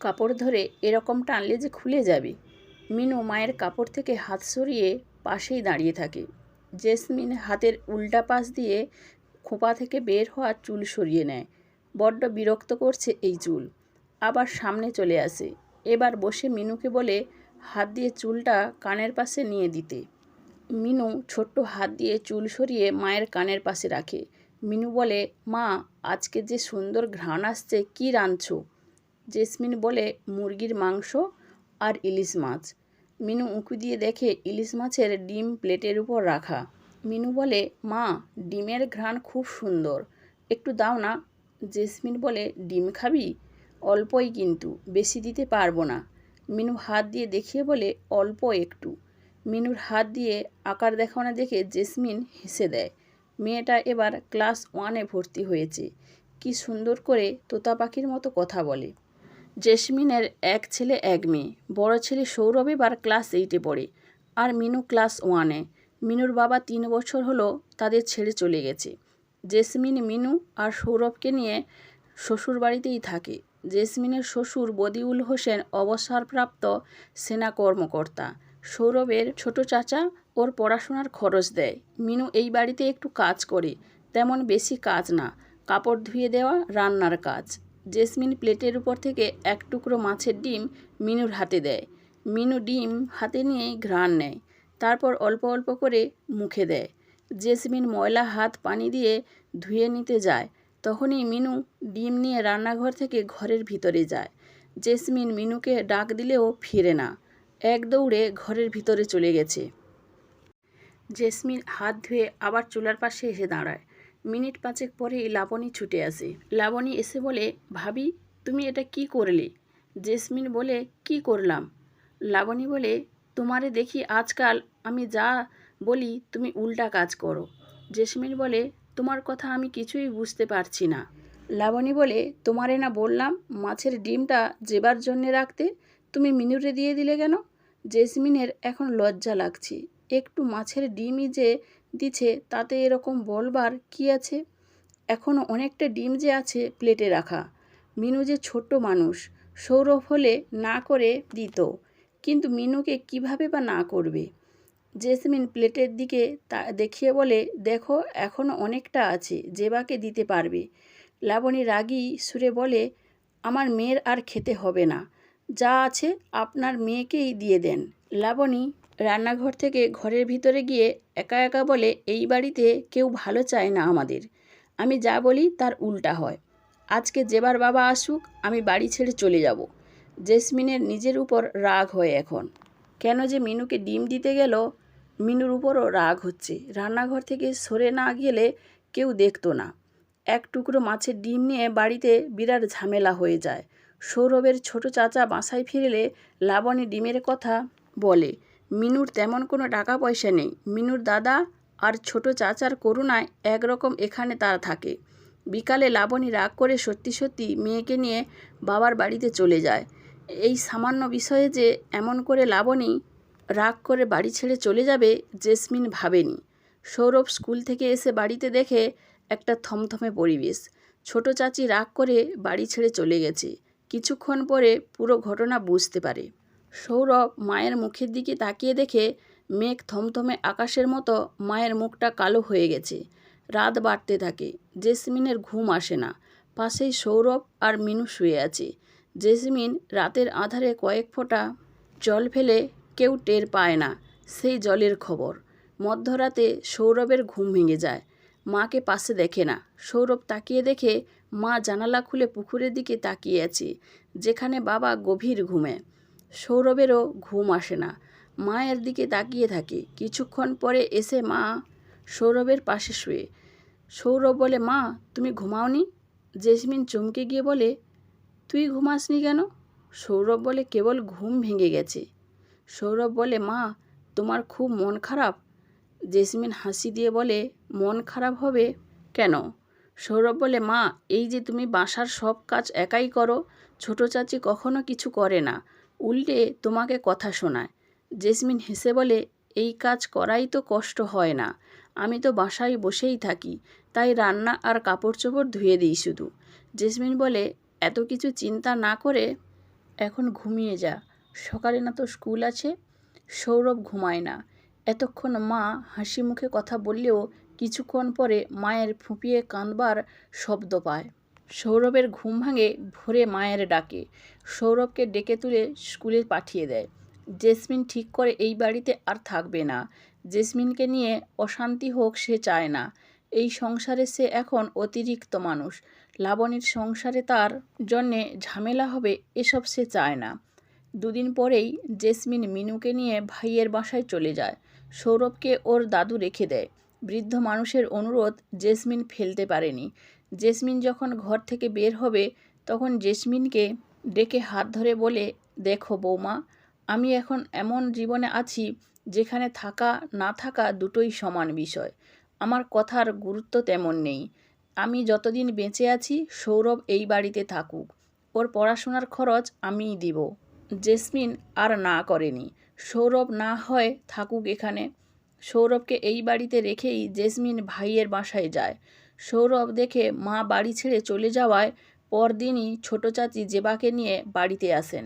কাপড় ধরে এরকম টানলে যে খুলে যাবে। মিনু মায়ের কাপড় থেকে হাত সরিয়ে পাশেই দাঁড়িয়ে থাকে। জেসমিন হাতের উল্টা পাশ দিয়ে খোঁপা থেকে বের হওয়া চুল সরিয়ে নেয়। বড্ড বিরক্ত করছে এই চুল। আবার সামনে চলে আসে। এবার বসে মিনুকে বলে, হাত দিয়ে চুলটা কানের পাশে নিয়ে দিতে। মিনু ছোট্ট হাত দিয়ে চুল সরিয়ে মায়ের কানের পাশে রাখে। মিনু বলে, মা, আজকে যে সুন্দর ঘ্রাণ আসছে, কী রাঁধছো? জেসমিন বলে, মুরগির মাংস আর ইলিশ মাছ। মিনু উঁকু দিয়ে দেখে, ইলিশ মাছের ডিম প্লেটের উপর রাখা। মিনু বলে, মা, ডিমের ঘ্রাণ খুব সুন্দর। একটু দাও না। জেসমিন বলে, ডিম খাবি? অল্পই কিন্তু, বেশি দিতে পারব না। মিনু হাত দিয়ে দেখিয়ে বলে, অল্প একটু। মিনুর হাত দিয়ে আকার দেখানো দেখে জেসমিন হেসে দেয়, মেয়েটা এবার ক্লাস ওয়ানে ভর্তি হয়েছে। কি সুন্দর করে তোতা পাখির মতো কথা বলে। জেসমিনের এক ছেলে, এক মেয়ে। বড় ছেলে সৌরভ এবার ক্লাস এইটে পড়ে। আর মিনু ক্লাস ওয়ানে মিনুর বাবা তিন বছর হলো তাদের ছেড়ে চলে গেছে। জেসমিন, মিনু আর সৌরভকে নিয়ে শ্বশুর বাড়িতেই থাকে। জেসমিনের শ্বশুর বদিউল হোসেন অবসরপ্রাপ্ত সেনা কর্মকর্তা। সৌরভের ছোট চাচা ওর পড়াশোনার খরচ দেয়। মিনু এই বাড়িতে একটু কাজ করে। তেমন বেশি কাজ না। কাপড় ধুয়ে দেওয়া রান্নার কাজ। জেসমিন প্লেটের উপর থেকে এক টুকরো মাছের ডিম মিনুর হাতে দেয়। মিনু ডিম হাতে নিয়েই ঘ্রাণ নেয়, তারপর অল্প অল্প করে মুখে দেয়। জেসমিন ময়লা হাত পানি দিয়ে ধুয়ে নিতে যায়। তখনই মিনু ডিম নিয়ে রান্নাঘর থেকে ঘরের ভিতরে যায়। জেসমিন মিনুকে ডাক দিলেও ফিরে না। এক দৌড়ে ঘরের ভিতরে চলে গেছে। জেসমিন হাত ধুয়ে আবার চুলার পাশে এসে দাঁড়ায়। মিনিট পাঁচেক পরেই লাবণী ছুটে আসে। লাবণী এসে বলে, ভাবি, তুমি এটা কি করলে? জেসমিন বলে, কি করলাম? লাবণী বলে, তোমারে দেখি আজকাল আমি যা বলি তুমি উল্টা কাজ করো। জেসমিন বলে, তোমার কথা আমি কিছুই বুঝতে পারছি না। লাবণী বলে, তোমারে না বললাম মাছের ডিমটা যেবার জন্যে রাখতে তুমি মিনুরে দিয়ে দিলে কেন? জেসমিনের এখন লজ্জা লাগছে। একটু মাছের ডিমই যে দিছে তাতে এরকম বলবার কি আছে? এখনও অনেকটা ডিম যে আছে প্লেটে রাখা। মিনু যে ছোট্ট মানুষ, সৌরভ হলে না করে দিত। কিন্তু মিনুকে কীভাবে বা না করবে? জেসমিন প্লেটের দিকে তা দেখিয়ে বলে, দেখো এখনও অনেকটা আছে জেবাকে দিতে পারবে। লাবণী রাগী সুরে বলে, আমার মেয়ের আর খেতে হবে না। যা আছে আপনার মেয়েকেই দিয়ে দেন। লাবণী রান্নাঘর থেকে ঘরের ভিতরে গিয়ে একা একা বলে, এই বাড়িতে কেউ ভালো চায় না আমাদের। আমি যা বলি তার উল্টা হয়। আজকে যেবার বাবা আসুক, আমি বাড়ি ছেড়ে চলে যাব জেসমিনের নিজের উপর রাগ হয় এখন। কেন যে মিনুকে ডিম দিতে গেল, মিনুর উপরও রাগ হচ্ছে। রান্নাঘর থেকে সরে না গেলে কেউ দেখতো না। এক টুকরো মাছের ডিম নিয়ে বাড়িতে বিরাট ঝামেলা হয়ে যায়। সৌরভের ছোট চাচা বাসায় ফিরলে লাবণী ডিমের কথা বলে মিনুর তেমন কোনো টাকা পয়সা নেই। মিনুর দাদা আর ছোট চাচার করুণায় একরকম এখানে তারা থাকে। বিকালে লাবণী রাগ করে সত্যি সত্যি মেয়েকে নিয়ে বাবার বাড়িতে চলে যায়। এই সামান্য বিষয়ে যে এমন করে লাবণী রাগ করে বাড়ি ছেড়ে চলে যাবে জেসমিন ভাবেনি। সৌরভ স্কুল থেকে এসে বাড়িতে দেখে একটা থমথমে পরিবেশ। ছোট চাচি রাগ করে বাড়ি ছেড়ে চলে গেছে। কিছুক্ষণ পরে পুরো ঘটনা বুঝতে পারে। সৌরভ মায়ের মুখের দিকে তাকিয়ে দেখে মেঘ থমথমে আকাশের মতো মায়ের মুখটা কালো হয়ে গেছে। রাত বাড়তে থাকে, জেসমিনের ঘুম আসে না। পাশেই সৌরভ আর মিনু শুয়ে আছে। জেসমিন রাতের আধারে কয়েক ফোঁটা জল ফেলে কেউ টের পায় না, সেই জলের খবর। মধ্যরাতে সৌরভের ঘুম ভেঙে যায়। মাকে পাশে দেখে না। সৌরভ তাকিয়ে দেখে মা জানালা খুলে পুকুরের দিকে তাকিয়ে আছে, যেখানে বাবা গভীর ঘুমে। সৌরভেরও ঘুম আসে না। মায়ের দিকে তাকিয়ে থাকে। কিছুক্ষণ পরে এসে মা সৌরভের পাশে শুয়ে। সৌরভ বলে, মা, তুমি ঘুমাওনি? জেসমিন চমকে গিয়ে বলে, তুই ঘুমাসনি কেন? সৌরভ বলে, কেবল ঘুম ভেঙে গেছে। সৌরভ বলে, মা, তোমার খুব মন খারাপ? জেসমিন হাসি দিয়ে বলে, মন খারাপ হবে কেন? সৌরভ বলে, মা, এই যে তুমি বাসার সব কাজ একাই করো, ছোট চাচি কখনো কিছু করে না। উল্টে তোমাকে কথা শোনায়। জেসমিন হেসে বলে, এই কাজ করাই তো কষ্ট হয় না। আমি তো বাসায় বসেই থাকি, তাই রান্না আর কাপড় চোপড় ধুয়ে দিই শুধু। জেসমিন বলে, এত কিছু চিন্তা না করে এখন ঘুমিয়ে যা। সকালে না তো স্কুল আছে, সৌরভ ঘুমায় না। এতক্ষণ মা হাসি মুখে কথা বললেও কিছুক্ষণ পরে মায়ের ফুঁপিয়ে কাঁদবার শব্দ পায়। সৌরভের ঘুম ভাঙে ভোরে মায়ের ডাকে। সৌরভকে ডেকে তুলে স্কুলে পাঠিয়ে দেয়। জেসমিন ঠিক করে এই বাড়িতে আর থাকবে না। জেসমিনকে নিয়ে অশান্তি হোক সে চায় না। এই সংসারে সে এখন অতিরিক্ত মানুষ। লাবণীর সংসারে তার জন্যে ঝামেলা হবে এসব সে চায় না। দুদিন পরেই জেসমিন মিনুকে নিয়ে ভাইয়ের বাসায় চলে যায়। সৌরভকে ওর দাদু রেখে দেয়। বৃদ্ধ মানুষের অনুরোধ জেসমিন ফেলতে পারেনি। জেসমিন যখন ঘর থেকে বের হবে, তখন জেসমিনকে ডেকে হাত ধরে বলে, দেখো বৌমা, আমি এখন এমন জীবনে আছি যেখানে থাকা, না থাকা দুটোই সমান বিষয়। আমার কথার গুরুত্ব তেমন নেই। আমি যতদিন বেঁচে আছি, সৌরভ এই বাড়িতে থাকুক। ওর পড়াশোনার খরচ আমিই দিব জেসমিন আর না করেনি। সৌরভ না হয় থাকুক এখানে। সৌরভকে এই বাড়িতে রেখেই জেসমিন ভাইয়ের বাসায় যায়। সৌরভ দেখে মা বাড়ি ছেড়ে চলে যাওয়ায় পরদিনই ছোট চাচি জেবাকে নিয়ে বাড়িতে আসেন।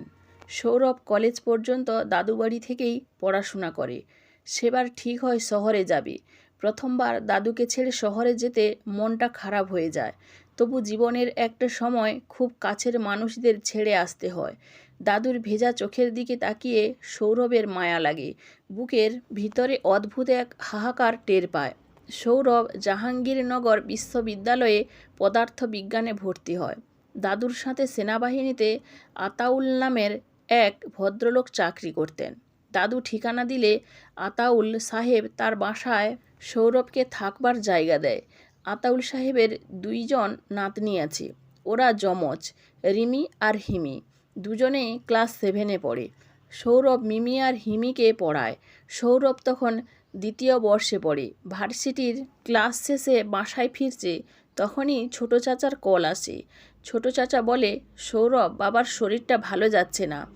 সৌরভ কলেজ পর্যন্ত দাদু বাড়ি থেকেই পড়াশোনা করে। সেবার ঠিক হয় শহরে যাবে। প্রথমবার দাদুকে ছেড়ে শহরে যেতে মনটা খারাপ হয়ে যায়। তবু জীবনের একটা সময় খুব কাছের মানুষদের ছেড়ে আসতে হয়। দাদুর ভেজা চোখের দিকে তাকিয়ে সৌরভের মায়া লাগে। বুকের ভিতরে অদ্ভুত এক হাহাকার টের পায়। সৌরভ জাহাঙ্গীরনগর বিশ্ববিদ্যালয়ে পদার্থ বিজ্ঞানে ভর্তি হয়। দাদুর সাথে সেনাবাহিনীতে আতাউল নামের এক ভদ্রলোক চাকরি করতেন। দাদু ঠিকানা দিলে আতাউল সাহেব তার বাসায় সৌরভকে থাকবার জায়গা দেয়। আতাউল সাহেবের দুইজন নাতনি আছে। ওরা যমজ, রিমি আর হিমি। দুজনেই ক্লাস সেভেনে পড়ে। সৌরভ মিমি আর হিমিকে পড়ায়। সৌরভ তখন দ্বিতীয় বর্ষে পড়ে। ভার্সিটির ক্লাস শেষে বাসায় ফিরছে, তখনই ছোট চাচার কল আসে। ছোট চাচা বলে, সৌরভ, বাবার শরীরটা ভালো যাচ্ছে না।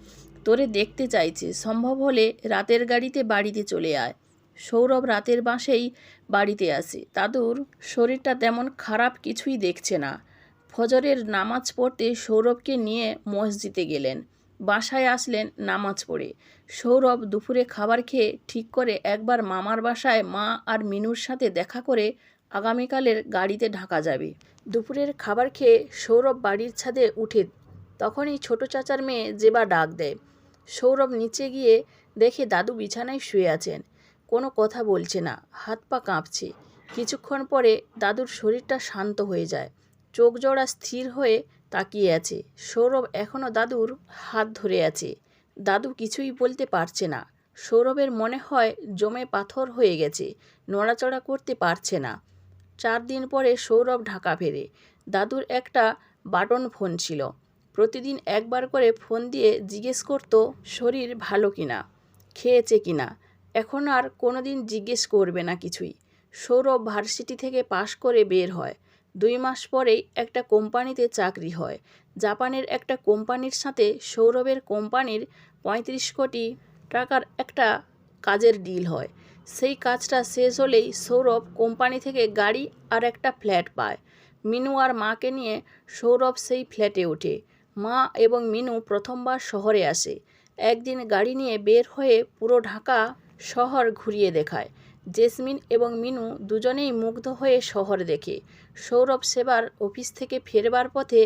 তোরে দেখতে চাইছে। সম্ভব হলে রাতের গাড়িতে বাড়িতে চলে আয়। সৌরভ রাতের বাসেই বাড়িতে আসে। দাদুর শরীরটা তেমন খারাপ কিছুই দেখছে না। ফজরের নামাজ পড়তে সৌরভকে নিয়ে মসজিদে গেলেন। বাসায় আসলেন নামাজ পড়ে। সৌরভ দুপুরে খাবার খেয়ে ঠিক করে একবার মামার বাসায় মা আর মিনুর সাথে দেখা করে আগামীকালের গাড়িতে ঢাকা যাবে। দুপুরের খাবার খেয়ে সৌরভ বাড়ির ছাদে উঠে তখনই ছোট চাচার মেয়ে জেবা ডাক দেয়। সৌরভ নিচে গিয়ে দেখে দাদু বিছানায় শুয়ে আছেন। কোনো কথা বলছে না, হাত পা কাঁপছে। কিছুক্ষণ পরে দাদুর শরীরটা শান্ত হয়ে যায়। চোখ জোড়া স্থির হয়ে তাকিয়ে আছে। সৌরভ এখনও দাদুর হাত ধরে আছে। দাদু কিছুই বলতে পারছে না। সৌরভের মনে হয় জমে পাথর হয়ে গেছে। নড়াচড়া করতে পারছে না। চার দিন পরে সৌরভ ঢাকা ফেরে। দাদুর একটা বাটন ফোন ছিল। প্রতিদিন একবার করে ফোন দিয়ে জিজ্ঞেস করতো শরীর ভালো কিনা, খেয়েছে কিনা। এখন আর কোনো দিন জিজ্ঞেস করবে না কিছুই। সৌরভ ভার্সিটি থেকে পাশ করে বের হয়। দুই মাস পরেই একটা কোম্পানিতে চাকরি হয়। জাপানের একটা কোম্পানির সাথে সৌরভের কোম্পানির পঁয়ত্রিশ কোটি টাকার একটা কাজের ডিল হয়। সেই কাজটা শেষ হলেই সৌরভ কোম্পানি থেকে গাড়ি আর একটা ফ্ল্যাট পায়। মিনু আর মাকে নিয়ে সৌরভ সেই ফ্ল্যাটে ওঠে। মা এবং মিনু প্রথমবার শহরে আসে। একদিন গাড়ি নিয়ে বের হয়ে পুরো ঢাকা শহর ঘুরিয়ে দেখায়। জেসমিন এবং মিনু দুজনেই মুগ্ধ হয়ে শহর দেখে। সৌরভ সেবার অফিস থেকে ফেরবার পথে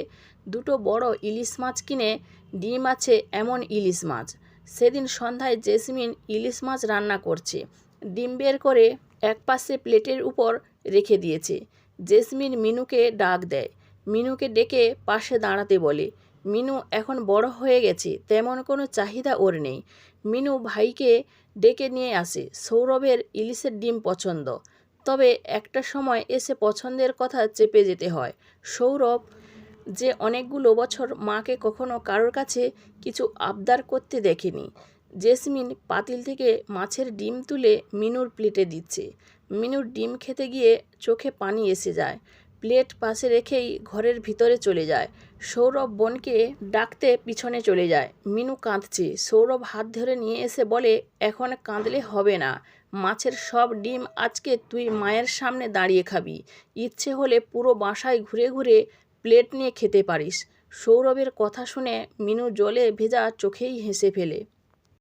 দুটো বড় ইলিশ মাছ কিনে ডিম আছে এমন ইলিশ মাছ। সেদিন সন্ধ্যায় জেসমিন ইলিশ মাছ রান্না করছে। ডিম বের করে এক পাশে প্লেটের উপর রেখে দিয়েছে। জেসমিন মিনুকে ডাক দেয়। মিনুকে ডেকে পাশে দাঁড়াতে বলে, মিনু এখন বড় হয়ে গেছে, তেমন কোনো চাহিদা ওর নেই। মিনু ভাইকে ডেকে নিয়ে আসে। সৌরভের ইলিশের ডিম পছন্দ। তবে একটা সময় এসে পছন্দের কথা চেপে যেতে হয়। সৌরভ যে অনেকগুলো বছর মাকে কখনো কারোর কাছে কিছু আবদার করতে দেখেনি। জেসমিন পাতিল থেকে মাছের ডিম তুলে মিনুর প্লেটে দিচ্ছে। মিনুর ডিম খেতে গিয়ে চোখে পানি এসে যায়। প্লেট পাশে রেখেই ঘরের ভিতরে চলে যায়। সৌরভ বোনকে ডাকতে পিছনে চলে যায়। মিনু কাঁদছে। সৌরভ হাত ধরে নিয়ে এসে বলে, এখন কাঁদলে হবে না। মাছের সব ডিম আজকে তুই মায়ের সামনে দাঁড়িয়ে খাবি। ইচ্ছে হলে পুরো বাসায় ঘুরে ঘুরে প্লেট নিয়ে খেতে পারিস। সৌরভের কথা শুনে মিনু জলে ভেজা চোখেই হেসে ফেলে।